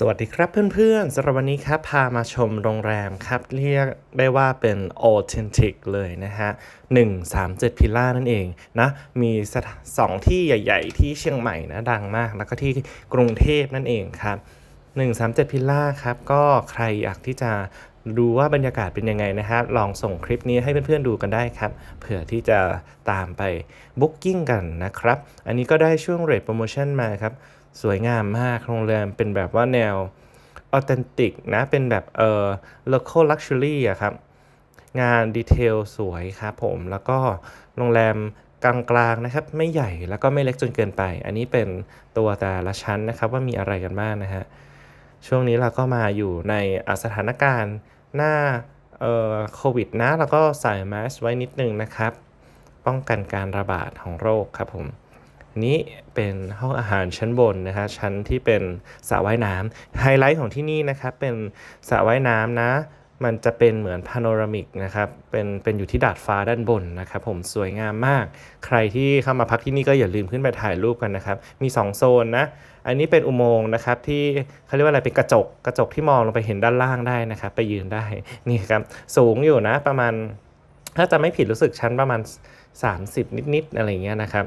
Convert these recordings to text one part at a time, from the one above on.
สวัสดีครับเพื่อนๆสำหรับวันนี้ครับ พามาชมโรงแรมครับ เรียกได้ว่าเป็น authentic เลยนะฮะ 137 พิล่านั่นเองนะ มีสองที่ใหญ่ๆ ที่เชียงใหม่นะ ดังมาก แล้วก็ที่กรุงเทพนั่นเองครับ 137 พิล่าครับ ก็ใครอยากที่จะดูว่าบรรยากาศเป็นยังไงนะครับ ลองส่งคลิปนี้ให้เพื่อนๆดูกันได้ครับ เผื่อที่จะตามไปบุ๊กกิ้งกันนะครับ อันนี้ก็ได้ช่วงเรทโปรโมชั่นมาครับ สวยงามมากโรงแรมเป็นแบบว่าแนวออเทนติกนะ เป็นแบบเอ่อ local luxury อะครับ งานดีเทลสวยครับผม แล้วก็โรงแรมกลางๆนะครับ ไม่ใหญ่แล้วก็ไม่เล็กจนเกินไป อันนี้เป็นตัวแต่ละชั้นนะครับ ว่ามีอะไรกันบ้างนะฮะ ช่วงนี้เราก็มาอยู่ในสถานการณ์หน้าเอ่อโควิดนะ แล้วก็ใส่แมสไว้นิดนึงนะครับ ป้องกันการระบาดของโรคครับผม นี้เป็นห้องอาหารชั้นบนนะฮะชั้นที่เป็นสระว่ายน้ำไฮไลท์ของที่นี่นะครับเป็นสระว่ายน้ำนะ มันจะเป็นเหมือนพาโนรามิกนะครับเป็นเป็นอยู่ที่ดาดฟ้าด้านบนนะครับผมสวยงามมาก ใครที่เข้ามาพักที่นี่ก็อย่าลืมขึ้นไปถ่ายรูปกันนะครับ มี 2 โซนนะ อันนี้เป็นอุโมงค์นะครับที่เขาเรียกว่าอะไรเป็นกระจกกระจกที่มองลงไปเห็นด้านล่างได้นะครับ ไปยืนได้นี่ครับสูงอยู่นะประมาณถ้าจะไม่ผิดรู้สึกชั้นประมาณ 30 นิดๆอะไรเงี้ยนะครับ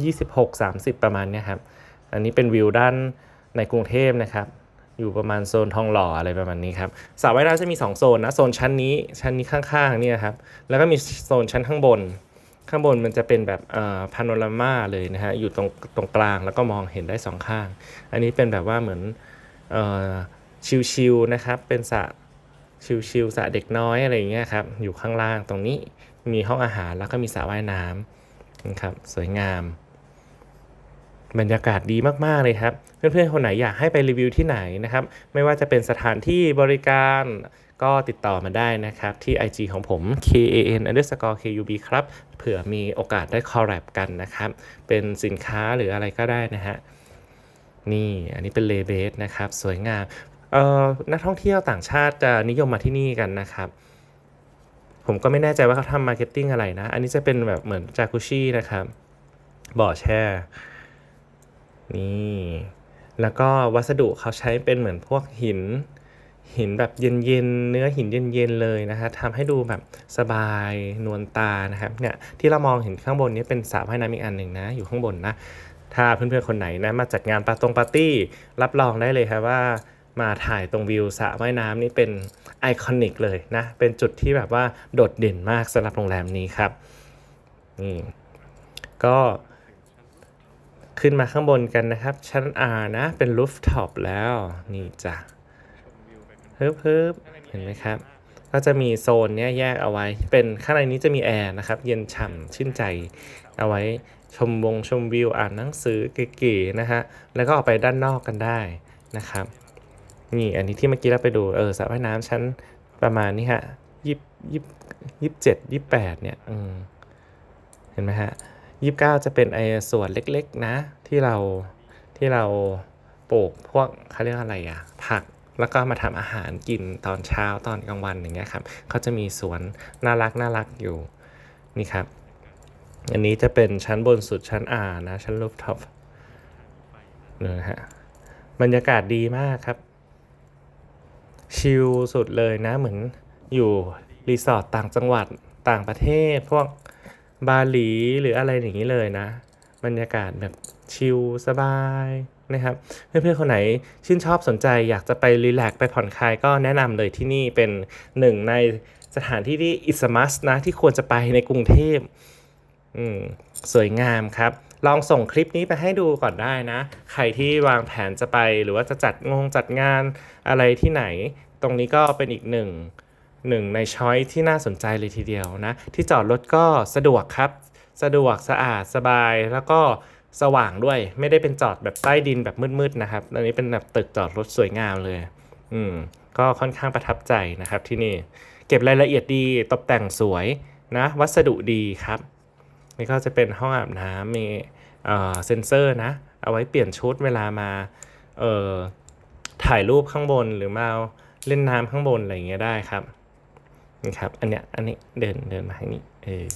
26 30 ประมาณเนี้ยครับ อันนี้เป็นวิวด้านในกรุงเทพนะครับ อยู่ประมาณโซนทองหล่ออะไรประมาณนี้ครับสระว่ายน้ำจะมี 2 โซนนะ โซนชั้นนี้ชั้นนี้ข้างๆเนี่ยครับ แล้วก็มีโซนชั้นข้างบน ข้างบนมันจะเป็นแบบอ่อพาโนรามาเลยนะฮะ อยู่ตรงตรงกลางแล้วก็มองเห็นได้สองข้าง อันนี้เป็นแบบว่าเหมือนเอ่อชิลๆนะครับ เป็นสระชิลๆสระเด็กน้อยอะไรอย่างเงี้ยครับ อยู่ข้างล่างตรงนี้ มีห้องอาหารแล้วก็มีสระว่ายน้ำนะครับ สวยงาม บรรยากาศดีมากๆเลยครับ เพื่อนๆคนไหนอยากให้ไปรีวิวที่ไหนนะครับ ไม่ว่าจะเป็นสถานที่บริการก็ติดต่อมาได้นะครับ ที่ IG ของผม kan underscore kub ครับ เผื่อมีโอกาสได้คอลแลบกันนะครับ เป็นสินค้าหรืออะไรก็ได้นะฮะ นี่อันนี้เป็นเลเบสนะครับ สวยงามเอ่อนักท่องเที่ยวต่างชาติจะนิยมมาที่นี่กันนะครับ ผมก็ไม่แน่ใจว่าเขาทำมาร์เก็ตติ้งอะไรนะ อันนี้จะเป็นแบบเหมือนจากุชี่นะครับ บ่อแช่ นี่ แล้วก็วัสดุเขาใช้เป็นเหมือนพวกหิน หินแบบเย็นๆ เนื้อหินเย็นๆ เลยนะฮะทำให้ดูแบบสบายนวลตานะครับเนี่ยที่เรามองเห็นข้างบนนี้เป็นสระว่ายน้ำอีกอันหนึ่งนะ อยู่ข้างบนนะ ถ้าเพื่อนๆ คนไหนนะมาจัดงานปาตรงปาร์ตี้ รับรองได้เลยครับว่ามาถ่ายตรงวิวสระว่ายน้ำนี่เป็นไอคอนิกเลยนะ เป็นจุดที่แบบว่าโดดเด่นมากสำหรับโรงแรมนี้ครับนี่ก็ ขึ้นมาข้างบนกันนะครับ ชั้น R นะ เป็นรูฟท็อปแล้ว นี่จ้ะเฮิบเฮิบเห็นไหมครับ ก็จะมีโซนเนี้ยแยกเอาไว้ เป็นข้างในนี้จะมีแอร์นะครับ เย็นฉ่ำชื่นใจ เอาไว้ชมวงชมวิวอ่านหนังสือเก๋ๆนะฮะ แล้วก็ออกไปด้านนอกกันได้นะครับ นี่อันนี้ที่เมื่อกี้เราไปดู เออสระว่ายน้ำชั้นประมาณนี้ฮะยี่ยี่ยี่เจ็ดยี่แปดเนี่ย อืม เห็นไหมฮะ ยี่สิบเก้าจะเป็นไอ้ส่วนเล็กๆนะ ที่เราที่เราปลูกพวกเขาเรียกอะไรอะผักแล้วก็มาทำอาหารกินตอนเช้าตอนกลางวันอย่างเงี้ยครับเขาจะมีสวนน่ารักน่ารักอยู่นี่ครับ อันนี้จะเป็นชั้นบนสุดชั้น R นะ ชั้นรูฟท็อปเนี่ยนะฮะบรรยากาศดีมากครับ ชิลสุดเลยนะเหมือนอยู่รีสอร์ทต่างจังหวัดต่างประเทศ พวก บาหลีหรืออะไรอย่างนี้เลยนะบรรยากาศแบบชิลสบายนะครับเพื่อนๆคนไหนชื่นชอบสนใจอยากจะไปรีแลกซ์ไปผ่อนคลายก็แนะนำเลยที่นี่เป็นหนึ่งในสถานที่ที่อิสมัสนะที่ควรจะไปในกรุงเทพอืมสวยงามครับ ลองส่งคลิปนี้ไปให้ดูก่อนได้นะ ใครที่วางแผนจะไปหรือว่าจะจัดงงจัดงานอะไรที่ไหน ตรงนี้ก็เป็นอีกหนึ่ง หนึ่งในช้อยที่น่าสนใจเลยทีเดียวนะ ที่จอดรถก็สะดวกครับ สะดวกสะอาดสบายแล้วก็สว่างด้วย ไม่ได้เป็นจอดแบบใต้ดินแบบมืดๆนะครับ อันนี้เป็นแบบตึกจอดรถสวยงามเลย อืม ก็ค่อนข้างประทับใจนะครับที่นี่ เก็บรายละเอียดดี ตกแต่งสวยนะ วัสดุดีครับ นี่ก็จะเป็นห้องอาบน้ำมีเอ่อเซ็นเซอร์นะ เอาไว้เปลี่ยนชุดเวลามา เอ่อ ถ่ายรูปข้างบนหรือมาเล่นน้ำข้างบนอะไรอย่างเงี้ยได้ครับ นี่ครับ อันเนี้ย อันนี้เดินเดินมาทางนี้ เออ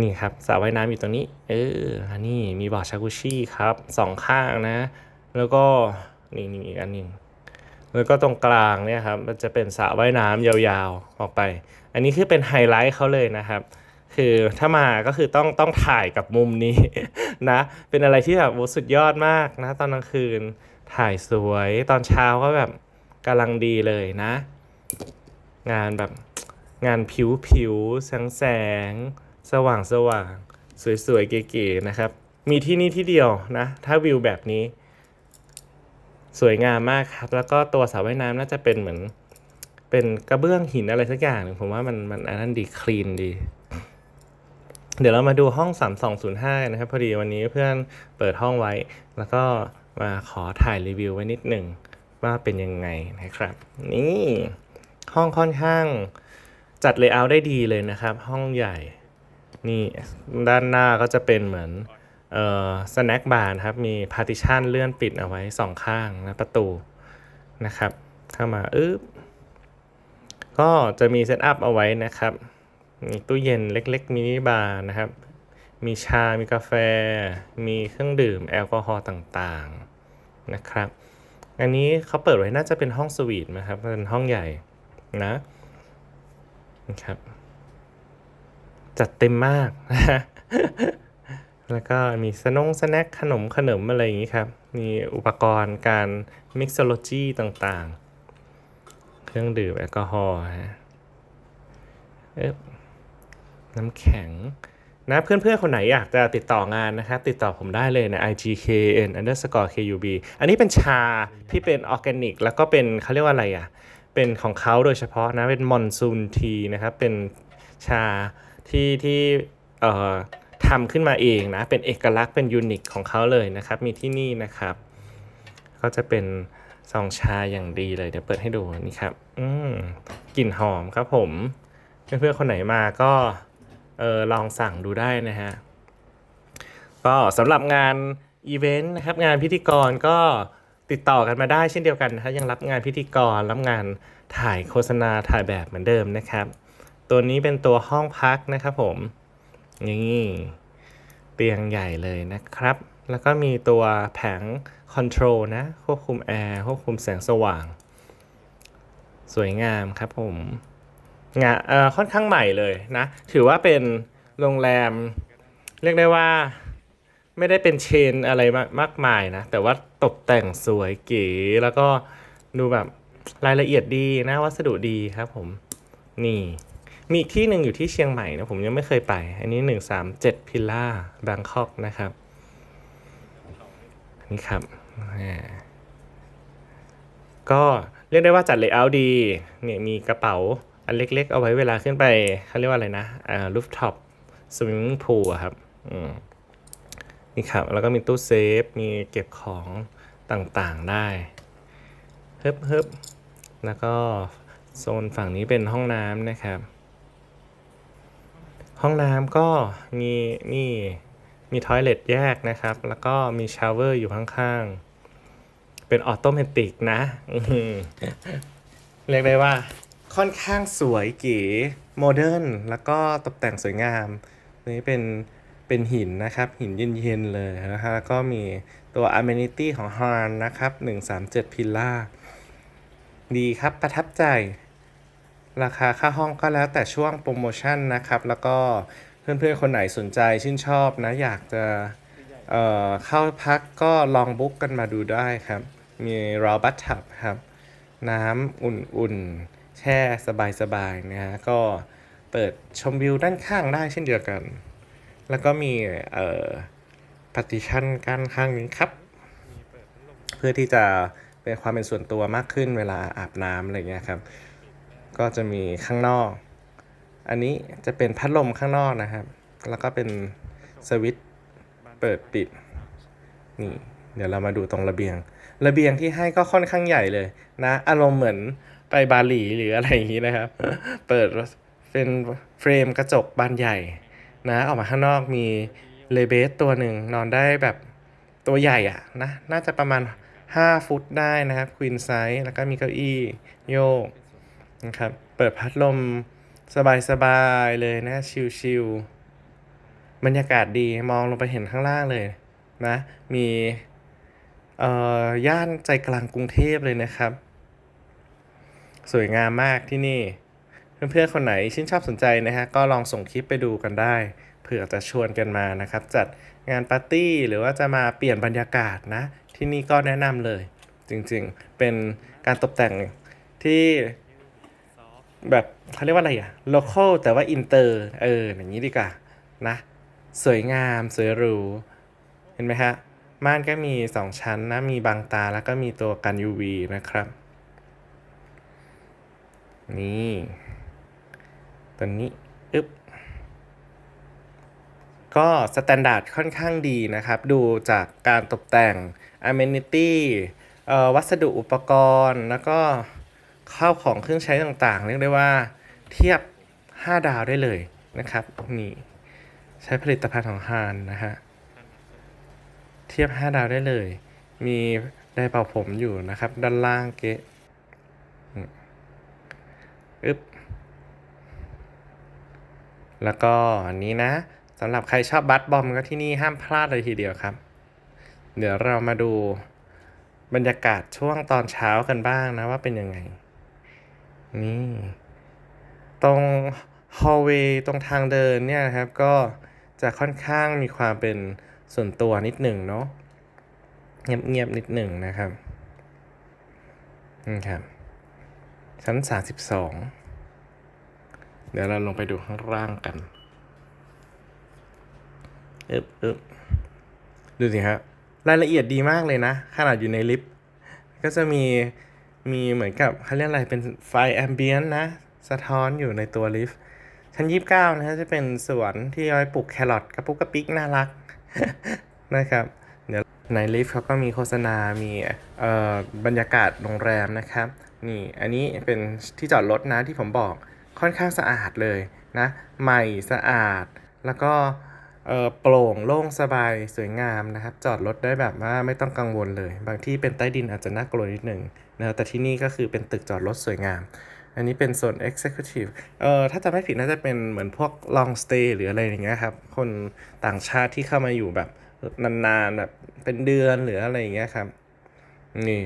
นี่ครับสระว่ายน้ำอยู่ตรงนี้ เออ อันนี้มีบ่อชากุชิครับสองข้างนะ แล้วก็นี่นี่อีกอันหนึงแล้วก็ตรงกลางเนี่ยครับ มันจะเป็นสระว่ายน้ำยาวๆออกไป อันนี้คือเป็นไฮไลท์เขาเลยนะครับ คือถ้ามาก็คือต้องต้องถ่ายกับมุมนี้นะ เป็นอะไรที่แบบโอ้สุดยอดมากนะ ตอนกลางคืนถ่ายสวยตอนเช้าก็แบบกำลังดีเลยนะ งานแบบงานผิวผิวแสงแสง สว่างสว่างสวยๆ เก๋ๆนะครับ มีที่นี่ที่เดียวนะ ถ้าวิวแบบนี้ สวยงามมากครับ แล้วก็ตัวสระว่ายน้ำน่าจะเป็นเหมือน เป็นกระเบื้องหินอะไรสักอย่างหนึ่งผมว่ามันมันอันนั้นดีคลีนดี เดี๋ยวเรามาดูห้อง 3205นะครับ พอดีวันนี้เพื่อนเปิดห้องไว้ แล้วก็มาขอถ่ายรีวิวไว้นิดหนึ่งว่าเป็นยังไงนะครับ นี่ ห้องค่อนข้างจัดเลเยอร์ได้ดีเลยนะครับ ห้องใหญ่ นี่ด้านหน้าก็จะเป็นเหมือนเอ่อสแน็คบาร์นะครับ มีพาร์ติชันเลื่อนปิดเอาไว้สองข้างนะประตูนะครับ เข้ามาอึ๊บก็จะมีเซตอัพเอาไว้นะครับ มีตู้เย็นเล็กๆมินิบาร์นะครับ มีชา มีกาแฟ มีเครื่องดื่มแอลกอฮอล์ต่างๆนะครับ อันนี้เขาเปิดไว้น่าจะเป็นห้องสวีทนะครับ เป็นห้องใหญ่ นะนะครับ จัดเต็มมาก แล้วก็มีสนงสแน็คขนมขนมอะไรอย่างนี้ครับ มีอุปกรณ์การมิกซ์โลจีต่างๆ เครื่องดื่มแอลกอฮอล์ฮะเอ๊ะน้ำแข็งนะเพื่อนๆ คนไหนอยากจะติดต่องานนะครับ ติดต่อผมได้เลยนะ igkn underscore kub อันนี้เป็นชาที่เป็นออร์แกนิก แล้วก็เป็นเขาเรียกว่าอะไรอะ เป็นของเขาโดยเฉพาะนะ เป็นมอนซูนทีนะครับ เป็นชาที่ที่เอ่อทำขึ้นมาเองนะ เป็นเอกลักษณ์เป็นยูนิคของเขาเลยนะครับ มีที่นี่นะครับ ก็จะเป็นซองชาอย่างดีเลย เดี๋ยวเปิดให้ดูนี่ครับ อืมกลิ่นหอมครับผม เพื่อนๆคนไหนมาก็เออลองสั่งดูได้นะฮะ ก็สำหรับงานอีเวนต์นะครับ งานพิธีกรก็ ติดต่อกันมาได้เช่นเดียวกันนะครับยังรับงานพิธีกรรับงานถ่ายโฆษณาถ่ายแบบเหมือนเดิมนะครับ ตัวนี้เป็นตัวห้องพักนะครับผมนี่เตียงใหญ่เลยนะครับ แล้วก็มีตัวแผงคอนโทรลนะ ควบคุมแอร์ควบคุมแสงสว่าง สวยงามครับผมงานเอ่อค่อนข้างใหม่เลยนะ ถือว่าเป็นโรงแรม เรียกได้ว่า ไม่ได้เป็นเชนอะไรมากมากมายนะ แต่ว่าตกแต่งสวยเก๋แล้วก็ดูแบบรายละเอียดดีนะวัสดุดีครับผม นี่ มีอีกที่หนึ่งอยู่ที่เชียงใหม่นะผมยังไม่เคยไป อันนี้ 137 พิลล่าบางคอกนะครับ นี่ครับอ่าก็เรียกได้ว่าจัดเลเยอร์ดี เนี่ยมีกระเป๋าอันเล็กๆ เอาไว้เวลาขึ้นไปเขาเรียกว่าอะไรนะอ่ารูฟท็อปสวิมมิ่งพูลครับ อืม นี่ครับแล้วก็มีตู้เซฟ มีเก็บของต่างๆได้เฮิบเฮิบแล้วก็โซนฝั่งนี้เป็นห้องน้ำนะครับ ห้องน้ำก็มีนี่มีทอยเลทแยกนะครับ แล้วก็มีชาวเวอร์อยู่ข้างๆ เป็นออโตเมติกนะเรียกได้ว่าค่อนข้างสวยเก๋โมเดิร์นแล้วก็ตกแต่งสวยงาม นี้เป็น เป็นหินนะครับ หินเย็นๆเลยนะฮะแล้วก็มีตัว Amenity ของ h a r n นะครับ 137 พิลล่า ดีครับประทับใจ ราคาค่าห้องก็แล้วแต่ช่วงโปรโมชั่นนะครับ แล้วก็เพื่อนๆ คนไหนสนใจชื่นชอบนะ อยากจะเเข้าพักก็ลองบุ๊กกันมาดูได้ครับ มีรอบัตทับครับ น้ำอุ่นๆ แช่สบายๆนะฮะก็เปิดชมวิวด้านข้างได้เช่นเดียวกัน แล้วก็มีเอ่อ partition กั้นข้างนี้ครับ เพื่อที่จะเป็นความเป็นส่วนตัวมากขึ้นเวลาอาบน้ำอะไรเงี้ยครับ ก็จะมีข้างนอก อันนี้จะเป็นพัดลมข้างนอกนะครับ แล้วก็เป็นสวิตช์เปิดปิด นี่ เดี๋ยวเรามาดูตรงระเบียง ระเบียงที่ให้ก็ค่อนข้างใหญ่เลยนะ อารมณ์เหมือนไปบาหลีหรืออะไรอย่างนี้นะครับ เปิดเป็นเฟรมกระจกบานใหญ่ นะออกมาข้างนอกมีเลเบสตัวหนึ่งนอนได้แบบตัวใหญ่อะนะน่าจะประมาณ 5 ฟุตได้นะครับควีนไซส์แล้วก็มีเก้าอี้โยกนะครับเปิดพัดลมสบายๆเลยนะชิลๆบรรยากาศดีมองลงไปเห็นข้างล่างเลยนะมีเอ่อย่านใจกลางกรุงเทพเลยนะครับ สวยงามมากที่นี่ เพื่อนๆคนไหนชื่นชอบสนใจนะฮะก็ลองส่งคลิปไปดูกันได้เผื่อจะชวนกันมานะครับ จัดงานปาร์ตี้หรือว่าจะมาเปลี่ยนบรรยากาศนะ ที่นี่ก็แนะนำเลย จริงๆ เป็นการตกแต่งที่แบบเขาเรียกว่าอะไรอะ local แต่ว่า inter เอออย่างนี้ดีกว่านะ สวยงามสวยหรูเห็นไหมฮะม่านก็มี 2 ชั้นนะ มีบางตาแล้วก็มีตัวกัน UV นะครับ นี่ ตัวนี้อึ๊บก็สแตนดาร์ดค่อนข้างดีนะครับ ดูจากการตกแต่ง amenity วัสดุอุปกรณ์ แล้วก็ข้าวของเครื่องใช้ต่างๆ เรียกได้ว่าเทียบ 5 ดาวได้เลยนะครับ นี่ ใช้ผลิตภัณฑ์ของฮานนะฮะ เทียบ 5 ดาวได้เลย มีไดร์เป่าผมอยู่นะครับ ด้านล่างเก๊ะอืมอึ๊บ แล้วก็อันนี้นะสำหรับใครชอบบัตบอมก็ที่นี่ห้ามพลาดเลยทีเดียวครับ เดี๋ยวเรามาดูบรรยากาศช่วงตอนเช้ากันบ้างนะว่าเป็นยังไง นี่ ตรงฮอลเวย์ตรงทางเดินเนี่ยนะครับก็จะค่อนข้างมีความเป็นส่วนตัวนิดหนึ่งเนาะเงียบๆนิดหนึ่งนะครับนี่ครับชั้น32 เดี๋ยวเราลงไปดูข้างล่างกันอึบอึบดูสิครับรายละเอียดดีมากเลยนะ ขนาดอยู่ในลิฟต์ก็จะมีมีเหมือนกับเขาเรียกอะไรเป็นไฟแอมเบียนนะ สะท้อนอยู่ในตัวลิฟต์ชั้น 29 นะฮะจะเป็นสวนที่เอาไว้ปลูกแครอทกระปุกกระปิกน่ารักนะครับเดี๋ยวในลิฟต์เขาก็มีโฆษณา มีเอ่อบรรยากาศโรงแรมนะครับ นี่อันนี้เป็นที่จอดรถนะที่ผมบอก ค่อนข้างสะอาดเลยนะใหม่สะอาดแล้วก็โปร่งโล่งสบายสวยงามนะครับ จอดรถได้แบบว่าไม่ต้องกังวลเลย บางที่เป็นใต้ดินอาจจะน่ากลัวนิดหนึ่งนะแต่ที่นี่ก็คือเป็นตึกจอดรถสวยงาม อันนี้เป็นโซน Executive เอ่อถ้าจำไม่ผิดน่าจะเป็นเหมือนพวก Long Stay หรืออะไรอย่างเงี้ยครับ คนต่างชาติที่เข้ามาอยู่แบบนานๆแบบเป็นเดือนหรืออะไรอย่างเงี้ยครับ นี่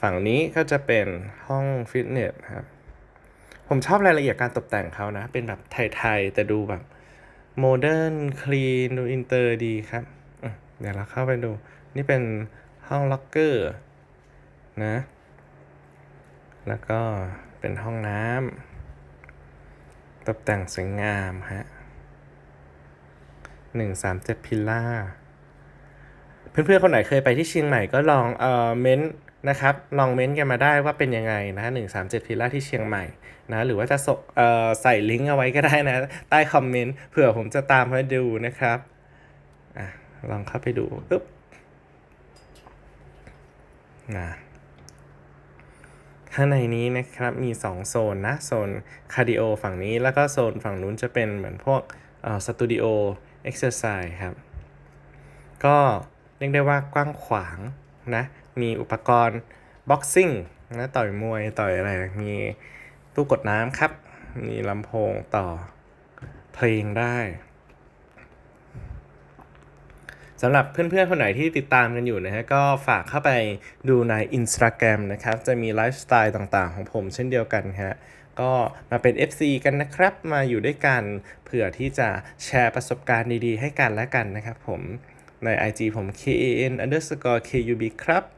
ฝั่งนี้ก็จะเป็นห้องฟิตเนสครับ ผมชอบรายละเอียดการตกแต่งเขานะ เป็นแบบไทยๆ แต่ดูแบบโมเดิร์นคลีนดูอินเตอร์ดีครับ เดี๋ยวเราเข้าไปดู นี่เป็นห้องล็อกเกอร์นะ แล้วก็เป็นห้องน้ำตกแต่งสวยงามฮะหนึ่งสามเจ็ดพิลล่า เพื่อนๆ คนไหนเคยไปที่เชียงใหม่ก็ลองเอ่อเม้นต์ นะครับลองเม้นต์กันมาได้ว่าเป็นยังไงนะหนึ่งสามเจ็ดพิล่าที่เชียงใหม่นะหรือว่าจะส่งใส่ลิงก์เอาไว้ก็ได้นะ ใต้คอมเมนต์เผื่อผมจะตามมาดูนะครับอลองเข้าไปดูปึ๊บนะข้างในนี้นะครับมี 2 โซนนะ โซนคาร์ดิโอฝั่งนี้แล้วก็โซนฝั่งนู้นจะเป็นเหมือนพวกสตูดิโอเอ็กซ์เซอร์ไซส์ครับ ก็เรียกได้ว่ากว้างขวางนะ มีอุปกรณ์บ็อกซิ่งนะต่อยมวยต่อยอะไร มีตู้กดน้ำครับ มีลำโพงต่อเพลงได้สำหรับเพื่อนๆ คนไหนที่ติดตามกันอยู่นะฮะ ก็ฝากเข้าไปดูใน Instagram นะครับ จะมีไลฟ์สไตล์ต่างๆ ของผมเช่นเดียวกันฮะ ก็มาเป็น FC กันนะครับ มาอยู่ด้วยกันเผื่อที่จะแชร์ประสบการณ์ดีๆ ให้กันและกันนะครับผม ใน IG ผม kan underscore kub ครับ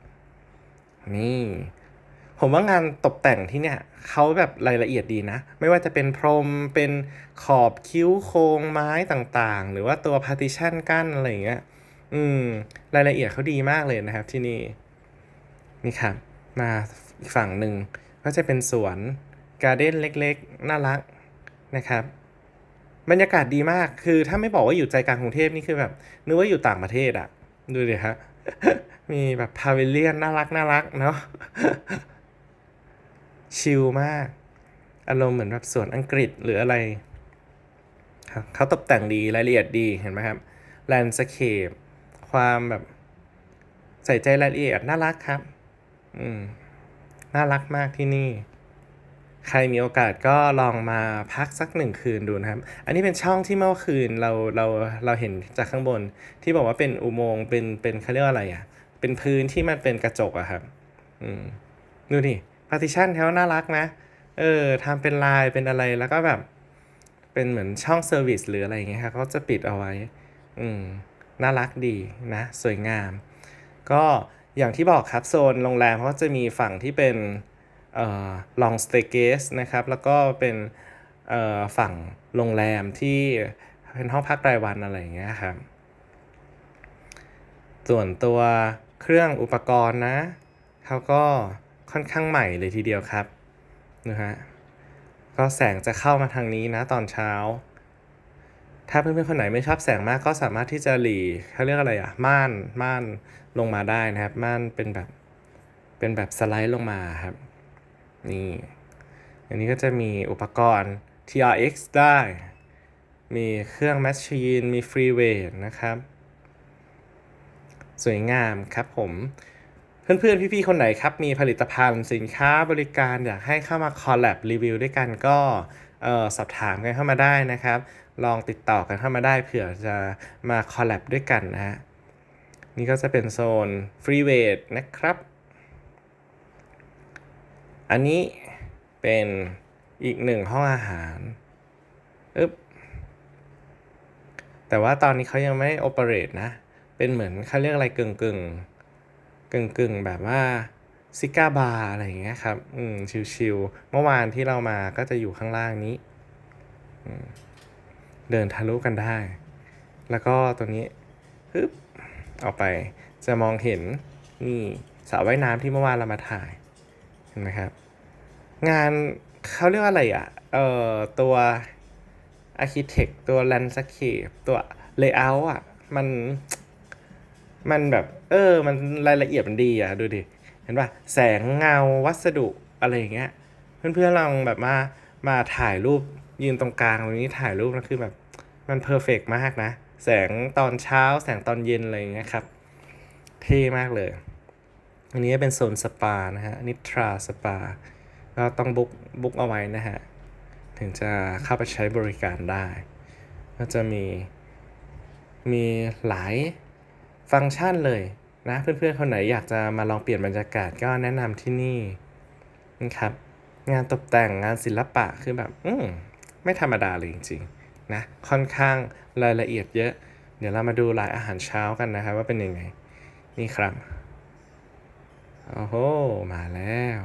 นี่ ผมว่างานตกแต่งที่เนี่ยเขาแบบรายละเอียดดีนะ ไม่ว่าจะเป็นพรมเป็นขอบคิ้วโครงไม้ต่างๆ หรือว่าตัว partition กั้นอะไรอย่างเงี้ยอืม รายละเอียดเขาดีมากเลยนะครับที่นี่ นี่ครับ มาอีกฝั่งหนึ่งก็จะเป็นสวนการ์เด้นเล็กๆ น่ารักนะครับ บรรยากาศดีมากคือถ้าไม่บอกว่าอยู่ใจกลางกรุงเทพนี่คือแบบนึกว่าอยู่ต่างประเทศอะดูดิฮะ มีแบบพาวิเลียนน่ารักน่ารักเนาะชิลมาก อารมณ์เหมือนแบบสวนอังกฤษหรืออะไร เขาตกแต่งดีรายละเอียดดีเห็นไหมครับแลนด์สเคปความแบบใส่ใจรายละเอียดน่ารักครับ อืม น่ารักมากที่นี่ ใครมีโอกาสก็ลองมาพักสักหนึ่งคืนดูนะครับ อันนี้เป็นช่องที่เมื่อคืนเราเราเราเห็นจากข้างบน ที่บอกว่าเป็นอุโมงค์เป็นเป็นเขาเรียกว่าอะไรอะ เป็นพื้นที่มันเป็นกระจกอะครับ อืมดูดิพาร์ติชันเขาน่ารักนะ เออทำเป็นลายเป็นอะไรแล้วก็แบบ เป็นเหมือนช่องเซอร์วิสหรืออะไรอย่างเงี้ยครับเขาจะปิดเอาไว้ อืมน่ารักดีนะ สวยงาม ก็อย่างที่บอกครับโซนโรงแรมเขาจะมีฝั่งที่เป็น เอ่อ long stay guest นะครับ แล้วก็เป็นฝั่งโรงแรมที่เป็นห้องพักรายวันอะไรอย่างเงี้ยครับ ส่วนตัวเครื่องอุปกรณ์นะเขาก็ค่อนข้างใหม่เลยทีเดียวครับนะฮะก็แสงจะเข้ามาทางนี้นะตอนเช้า ถ้าเพื่อนๆคนไหนไม่ชอบแสงมากก็สามารถที่จะหลีเขาเรียกอะไรอะม่านม่านลงมาได้นะครับ ม่านเป็นแบบเป็นแบบสไลด์ลงมาครับ นี่ อันนี้ก็จะมีอุปกรณ์ TRX ได้ มีเครื่องแมชชีน มีฟรีเวทนะครับ สวยงามครับผม เพื่อนๆ พี่ๆ คนไหนครับ มีผลิตภัณฑ์สินค้าบริการอยากให้เข้ามาคอลแลบรีวิวด้วยกันก็สอบถามกันเข้ามาได้นะครับ ลองติดต่อกันเข้ามาได้เผื่อจะมาคอลแลบด้วยกันนะฮะ นี่ก็จะเป็นโซนฟรีเวทนะครับ อันนี้เป็นอีกหนึ่งห้องอาหารอึ๊บแต่ว่าตอนนี้เขายังไม่โอเปเรตนะ เป็นเหมือนเขาเรียกอะไรกึ่งกึ่งกึ่งกึ่งแบบว่าซิก้าบาร์อะไรอย่างเงี้ยครับ อืม ชิวๆ เมื่อวานที่เรามาก็จะอยู่ข้างล่างนี้ เดินทะลุกันได้ แล้วก็ตัวนี้ฮึบออกไป จะมองเห็น นี่สระว่ายน้ำที่เมื่อวานเรามาถ่าย เห็นไหมครับ งานเขาเรียกว่าอะไรอะ เอ่อ ตัว Architect ตัว Landscape ตัว Layout อะ มัน มันแบบ เออ มันรายละเอียดมันดีอะ ดูดิ เห็นป่ะ แสงเงาวัสดุอะไรอย่างเงี้ย เพื่อนๆลองแบบมา มาถ่ายรูปยืนตรงกลางตรงนี้ถ่ายรูปแล้วคือแบบ มันเพอร์เฟกมากนะ แสงตอนเช้าแสงตอนเย็นอะไรอย่างเงี้ยครับ เท่มากเลย อันนี้เป็นโซนสปานะฮะนิทราสปาก็ต้องบุ๊กบุ๊กเอาไว้นะฮะ ถึงจะเข้าไปใช้บริการได้ ก็จะมี มีหลายฟังก์ชันเลยนะ เพื่อนๆคนไหนอยากจะมาลองเปลี่ยนบรรยากาศก็แนะนำที่นี่นะครับงานตกแต่งงานศิลปะคือแบบ อืมไม่ธรรมดาเลยจริงๆนะค่อนข้างรายละเอียดเยอะ เดี๋ยวเรามาดูรายอาหารเช้ากันนะครับว่าเป็นยังไง นี่ครับ โอ้โห มาแล้ว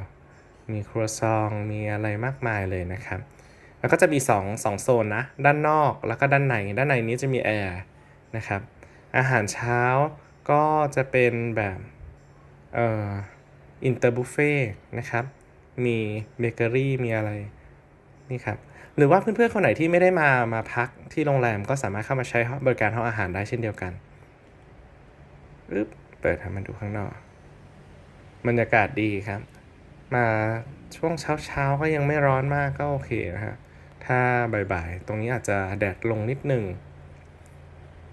มีครัวซอง มีอะไรมากมายเลยนะครับ แล้วก็จะมี2 2โซนนะ ด้านนอกแล้วก็ด้านใน ด้านในนี้จะมีแอร์นะครับ อาหารเช้าก็จะเป็นแบบเอ่ออินเตอร์บุฟเฟ่นะครับ มีเบเกอรี่ มีอะไรนี่ครับ หรือว่าเพื่อนๆคนไหนที่ไม่ได้มามาพักที่โรงแรมก็สามารถเข้ามาใช้บริการห้องอาหารได้เช่นเดียวกันอึ๊บเปิดให้มันดูข้างนอก บรรยากาศดีครับ มาช่วงเช้าเช้าๆก็ยังไม่ร้อนมากก็โอเคนะฮะถ้าบ่ายๆ ตรงนี้อาจจะแดดลงนิดหนึ่ง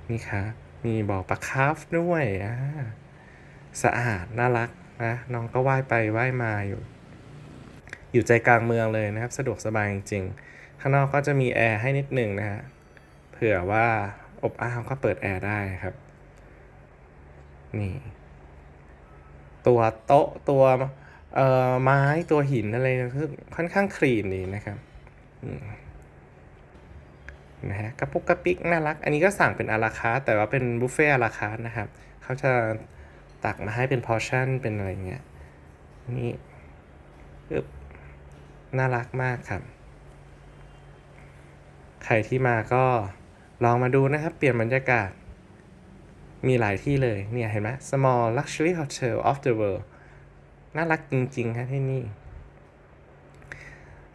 นี่ค่ะมีบ่อปลาคาร์ฟด้วยอ่าสะอาดน่ารักนะน้องก็ว่ายไปว่ายมาอยู่ อยู่ใจกลางเมืองเลยนะครับ สะดวกสบายจริงๆข้างนอกก็จะมีแอร์ให้นิดหนึ่งนะฮะเผื่อว่าอบอ้าวก็เปิดแอร์ได้ครับ นี่ ตัวโต๊ะตัวเอ่อไม้ตัวหินอะไรคือค่อนข้างคลีนดีนะครับนะฮะกระปุกกระปิกน่ารัก อันนี้ก็สั่งเป็นอาราคาร์แต่ว่าเป็นบุฟเฟ่อาราคาร์นะครับเขาจะตักมาให้เป็นพอร์ชั่นเป็นอะไรเงี้ยนี่ปึ๊บน่ารักมากครับ ใครที่มาก็ลองมาดูนะครับ เปลี่ยนบรรยากาศ มีหลายที่เลย เนี่ยเห็นไหม small luxury hotel of the world น่ารักจริงๆครับที่นี่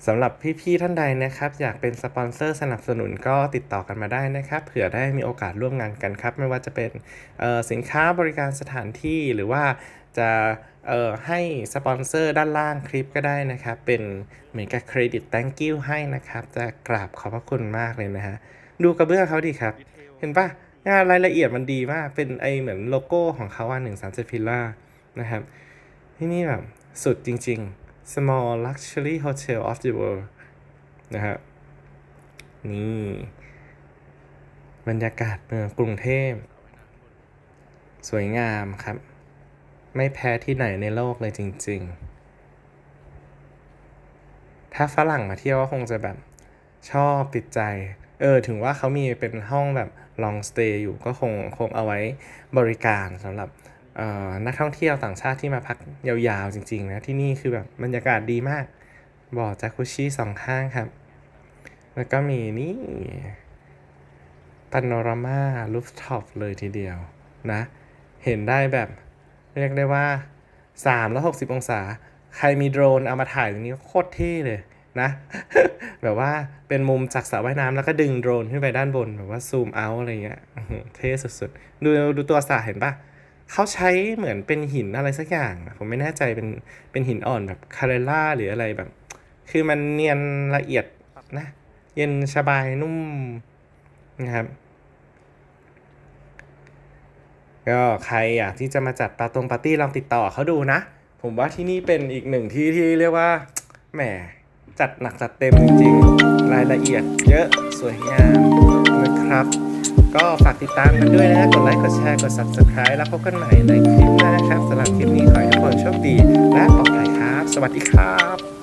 สำหรับพี่ๆท่านใดนะครับ อยากเป็นสปอนเซอร์สนับสนุนก็ติดต่อกันมาได้นะครับ เผื่อได้มีโอกาสร่วมงานกันครับ ไม่ว่าจะเป็นสินค้าบริการสถานที่หรือว่าจะให้สปอนเซอร์ด้านล่างคลิปก็ได้นะครับ เป็นเหมือนกับเครดิต thank you ให้นะครับ จะกราบขอบพระคุณมากเลยนะฮะ ดูกระเบื้องเขาดีครับ เห็นปะ งานรายละเอียดมันดีมาก เป็นไอเหมือนโลโก้ของเขาอะหนึ่งสามเจ็ดพิลล่านะครับ ที่นี่แบบสุดจริง ๆ small luxury hotel of the world นะครับนี่ บรรยากาศเมืองกรุงเทพ สวยงามครับ ไม่แพ้ที่ไหนในโลกเลยจริง ๆ ถ้าฝรั่งมาเที่ยวก็คงจะแบบชอบติดใจ เออถึงว่าเขามีเป็นห้องแบบ long stay อยู่ก็คงคงเอาไว้บริการสำหรับออนักท่องเที่ยวต่างชาติที่มาพักยาวๆจริงๆนะที่นี่คือแบบบรรยากาศดีมากบ่อจากุชิสองข้างครับ แล้วก็มีนี่ปาโนรามาลูฟท็อปเลยทีเดียวนะ เห็นได้แบบเรียกได้ว่า 360 องศา ใครมีโดรนเอามาถ่ายตรงนี้โคตรเท่เลย นะ แบบว่าเป็นมุมจากสระว่ายน้ำแล้วก็ดึงโดรนขึ้นไปด้านบนแบบว่าซูมเอาอะไรเงี้ยเท่สุดๆ ดูดูตัวสระเห็นปะเขาใช้เหมือนเป็นหินอะไรสักอย่าง ผมไม่แน่ใจเป็นเป็นหินอ่อนแบบคาเรล่าหรืออะไรแบบ คือมันเนียนละเอียดนะ เย็นสบายนุ่มนะครับก็ใครอยากที่จะมาจัดปาตรงปาร์ตี้ลองติดต่อเขาดูนะ ผมว่าที่นี่เป็นอีกหนึ่งที่ที่เรียกว่าแหม จัดหนักจัดเต็มจริงๆ รายละเอียดเยอะสวยงามนะครับ ก็ฝากติดตามกันด้วยนะกดไลค์กดแชร์กด subscribe แล้วพบกันใหม่ในคลิปหน้าครับสำหรับคลิปนี้ขอให้ทุกคนโชคดี และปลอดภัยครับ สวัสดีครับ